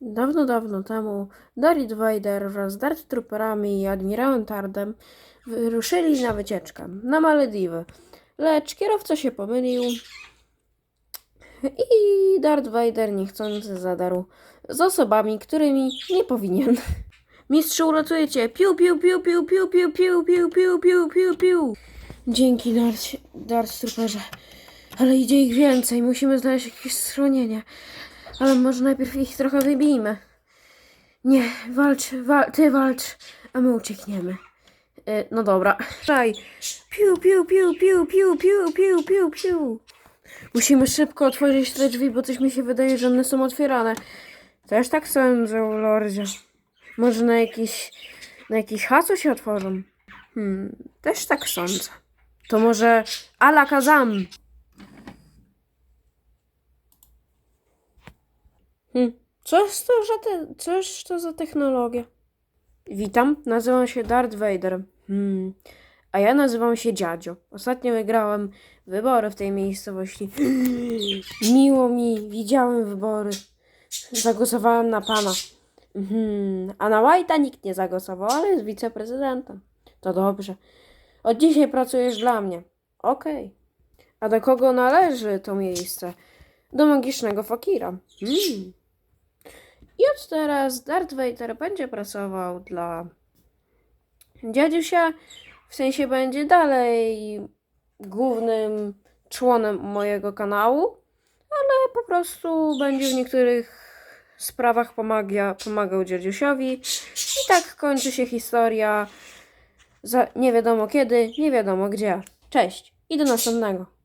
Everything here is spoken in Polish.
Dawno, dawno temu Darth Vader wraz z Darth Trooperami i admirałem Tardem wyruszyli na wycieczkę na Malediwy. Lecz kierowca się pomylił i Darth Vader niechcący zadarł z osobami, którymi nie powinien. Mistrzu, uratuje cię! Piu, piu, piu, piu, piu, piu, piu, piu, piu, piu, piu, piu. Dzięki, Darth, Darth Trooperze. Ale idzie ich więcej, musimy znaleźć jakieś schronienie. Ale może najpierw ich trochę wybijmy. Nie, walcz, wal, ty walcz, a my uciekniemy. E, no dobra. Daj. Piu, piu, piu, piu, piu, piu, piu, piu, piu. Musimy szybko otworzyć te drzwi, bo coś mi się wydaje, że one są otwierane. Też tak sądzę, lordzie. Może na jakiś, na jakiś hasło się otworzą? Hmm, też tak sądzę. To może Ala Kazam. Hmm. Cóż to, za te, cóż to za technologia? Witam, nazywam się Darth Vader. Hmm. A ja nazywam się Dziadzio. Ostatnio wygrałem wybory w tej miejscowości. Miło mi, widziałem wybory. Zagłosowałem na pana. Mhm. A na White'a nikt nie zagłosował, ale jest wiceprezydentem. To dobrze. Od dzisiaj pracujesz dla mnie. Okej. A do kogo należy to miejsce? Do magicznego fakira. Hmm. Teraz Darth Vader będzie pracował dla dziadusia, w sensie będzie dalej głównym członem mojego kanału, ale po prostu będzie w niektórych sprawach pomaga, pomagał dziadusiowi. I tak kończy się historia za nie wiadomo kiedy, nie wiadomo gdzie. Cześć i do następnego.